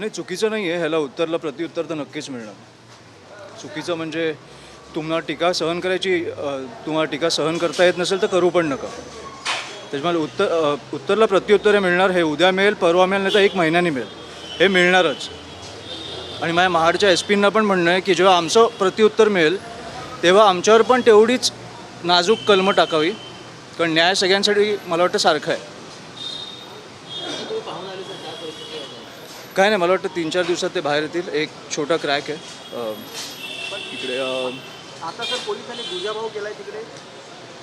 नाही चुकीचं नाही आहे ह्याला उत्तरला प्रत्युत्तर तर नक्कीच मिळणार. चुकीचं म्हणजे तुम्हाला टीका सहन करायची तुम्हाला टीका सहन करता येत नसेल तर करू पण नका. त्याच्यामुळे उत्तर उत्तरला प्रत्युत्तरे मिळणार. हे उद्या मिळेल परवा मिळेल नाही तर एक महिन्याने मिळेल. हे मिळणारच. आणि माझ्या महाडच्या एस पींना पण म्हणणं आहे की जेव्हा आमचं प्रत्युत्तर मिळेल तेव्हा आमच्यावर पण तेवढीच नाजूक कलमं टाकावी. कारण न्याय सगळ्यांसाठी मला वाटतं सारखं आहे. काय नाही मला वाटतं तीन चार दिवसात ते बाहेर येतील. एक छोटा क्रॅक आहे. अ, इकडे अ, आता सर पोलिसांनी दुजाभाव केलाय तिकडे.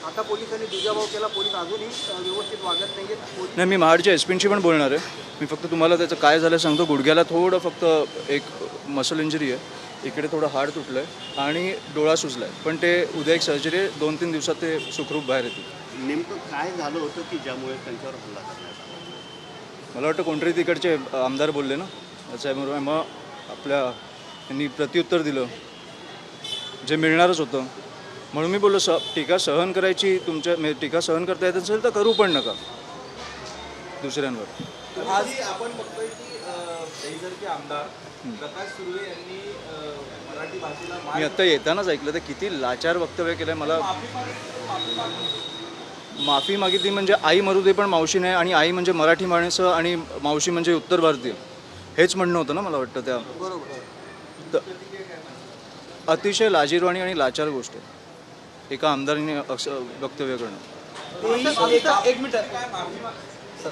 आता पोलिसांनी दुजाभाव केला पोलीस अजूनही अ, व्यवस्थित वागत नाहीयेत. पोलीस नाही मी महाडच्या एस पींशी पण बोलणार आहे. मी फक्त तुम्हाला त्याचं काय झालं सांगतो. गुडघ्याला थोडं फक्त एक मसल इंजरी आहे. इकडे थोडं हाड तुटलं आहे आणि डोळा सुजला आहे पण ते उद्या एक सर्जरी आहे. दोन तीन दिवसात ते सुखरूप बाहेर येतील. नेमकं काय झालं होतं की ज्यामुळे त्यांच्यावर हल्ला करण्यात आला? मला वाटतं कोणतरी तिकडचे आमदार बोलले ना. त्याच्यामुळे मग आपल्या यांनी प्रत्युत्तर दिलं. जे मिळणारच होतं. म्हणून मी बोललो स टीका सहन करायची तुमच्या म्हणजे टीका सहन करता येत असेल तर करू पण नका. दुसऱ्यांवर. आज आपण बघतोय की आमदार प्रकाश सुर्वे यांनी मराठी भाषेला मी आत्ता येतानाच ऐकलं तर किती लाचार वक्तव्य केलं मला. माफी मागितली- म्हणजे आई मरू दे पण मावशी नाही आणि आई म्हणजे मराठी माणसं आणि मावशी म्हणजे उत्तर भारतीय. हेच म्हणणं होतं ना मला वाटतं त्या. अतिशय लाजीरवाणी आणि लाचार गोष्ट आहे. एका आमदाराने असं वक्तव्य करणं. एक मिनिट.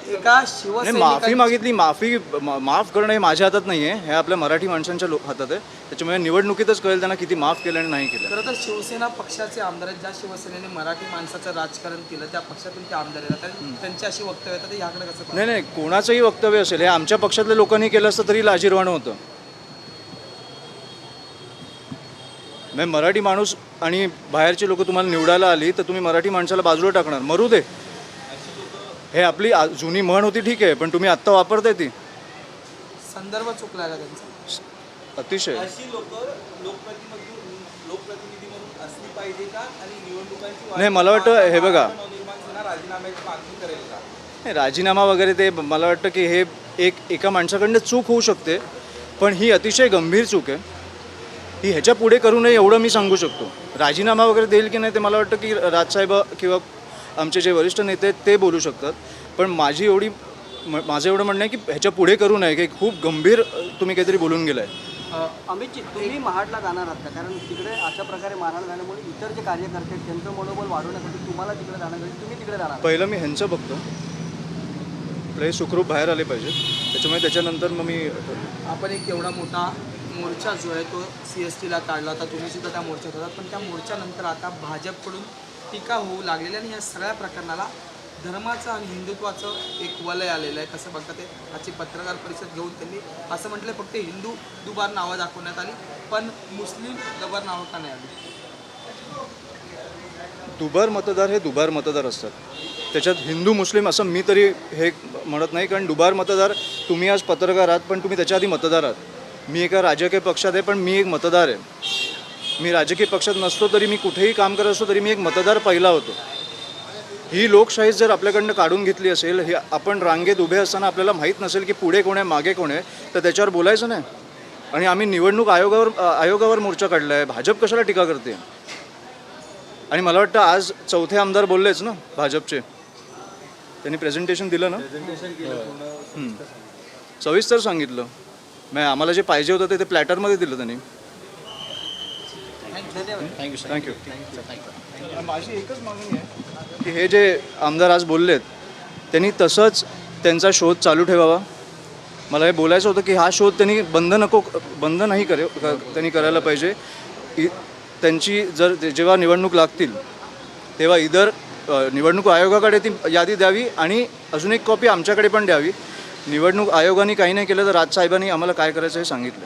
एका नाही माफी मागितली माफी मा- माफ करणं हे माझ्या हातात नाही आहे हे आपल्या मराठी माणसांच्या लो हातात आहे. त्याच्यामुळे निवडणुकीतच कळेल त्यांना किती माफ केलं आणि नाही केलं. खरं तर शिवसेना पक्षाचे आमदार आहेत ज्या शिवसेनेने मराठी माणसाचं राजकारण केलं त्या पक्षातून ते आमदार येतात. आणि त्यांची अशी वक्तव्य येतात ह्याकडे कसं पाहता? नाही नाही कोणाचंही वक्तव्य असेल हे आमच्या पक्षातल्या लोकांनी केलं असतं तरी लाजीरवाणं होतं. म्हणजे मराठी माणूस आणि बाहेरची लोक तुम्हाला निवडायला आली तर तुम्ही मराठी माणसाला बाजूला टाकणार. मरू दे. हे आपली आ- जुनी म्हण होती ठीक आहे पण तुम्ही आत्ता वापरताय ती. संदर्भ चुकला का त्यांचा. अतिशय. अशी लोक लोकप्रतिनिधी लोकप्रतिनिधी म्हणून असली पाहिजे का? आणि निवडणुकांची नाही, मला वाटतं हे बघा. नवनिर्माण सेना राजीनाम्याची मागणी करेल का? नाही, राजीनामा वगैरे ते मला वाटतं की हे एक एका माणसाकडनं चूक होऊ शकते पण ही अतिशय गंभीर चूक आहे. ही ह्याच्या पुढे करू नये एवढं मी सांगू शकतो. राजीनामा वगैरे देईल की नाही ते मला वाटतं की राजसाहेब किंवा आमचे जे वरिष्ठ नेते आहेत ते बोलू शकतात. पण माझी एवढी म- माझं एवढं म्हणणं आहे की ह्याच्या पुढे करू नये की खूप गंभीर तुम्ही काहीतरी बोलून गेलाय. अमितजी तुम्ही महाडला जाणार आहात का? कारण तिकडे अशा प्रकारे मारहाण झाल्यामुळे इतर जे कार्यकर्ते आहेत त्यांचं मनोबल वाढवण्यासाठी तुम्हाला तिकडे जाणं गरजेचं तुम्ही तिकडे जाणार. पहिलं मी ह्यांचं बघतो. हे सुखरूप बाहेर आले पाहिजे त्याच्यामुळे त्याच्यानंतर मग मी आपण एक एवढा मोठा मोर्चा जो आहे तो सी एस टीला काढला होता. तुम्ही सुद्धा त्या मोर्चात होतात पण त्या मोर्चानंतर आता भाजपकडून टीका होऊ लागलेली आणि या सगळ्या प्रकरणाला धर्माचं आणि हिंदुत्वाचं एक वलय आलेलं आहे. कसं बघता ते? आजची पत्रकार परिषद घेऊन त्यांनी असं म्हटलं फक्त हिंदू दुबार नावं दाखवण्यात आली पण मुस्लिम दुबार नावं का नाही आली? दुबार मतदार हे दुबार मतदार असतात. त्याच्यात हिंदू मुस्लिम असं मी तरी हे म्हणत नाही कारण दुबार मतदार तुम्ही आज पत्रकार आहात पण तुम्ही त्याच्या आधी मतदार आहात. मी एका राजकीय पक्षात आहे पण मी एक मतदार आहे. मी राजकीय पक्षात नसतो तरी मी कुठेही काम करत असतो तरी मी एक मतदार पहिला होतो. ही लोकशाही जर आपल्याकडनं काढून घेतली असेल हे आपण रांगेत उभे असताना आपल्याला माहीत नसेल की पुढे कोण आहे मागे कोण आहे तर त्याच्यावर बोलायचं नाही. आणि आम्ही निवडणूक आयोगावर आयोगावर मोर्चा काढला आहे भाजप कशाला टीका करते? आणि मला वाटतं आज चौथे आमदार बोललेच ना भाजपचे. त्यांनी प्रेझेंटेशन दिलं ना. सविस्तर सांगितलं. मग आम्हाला जे पाहिजे होतं ते ते प्लॅटरमध्ये दिलं त्यांनी. थँक्यू माझी एकच मागणी आहे की हे जे आमदार आज बोललेत त्यांनी तसंच त्यांचा शोध चालू ठेवावा. मला हे बोलायचं होतं की हा शोध त्यांनी बंद नको बंद नाही करे क- त्यांनी करायला पाहिजे. इ- त्यांची जर जेव्हा निवडणूक लागतील तेव्हा इतर निवडणूक आयोगाकडे ती यादी द्यावी आणि अजून एक कॉपी आमच्याकडे पण द्यावी. निवडणूक आयोगाने काही नाही केलं तर राजसाहेबांनी आम्हाला काय करायचं हे सांगितलं.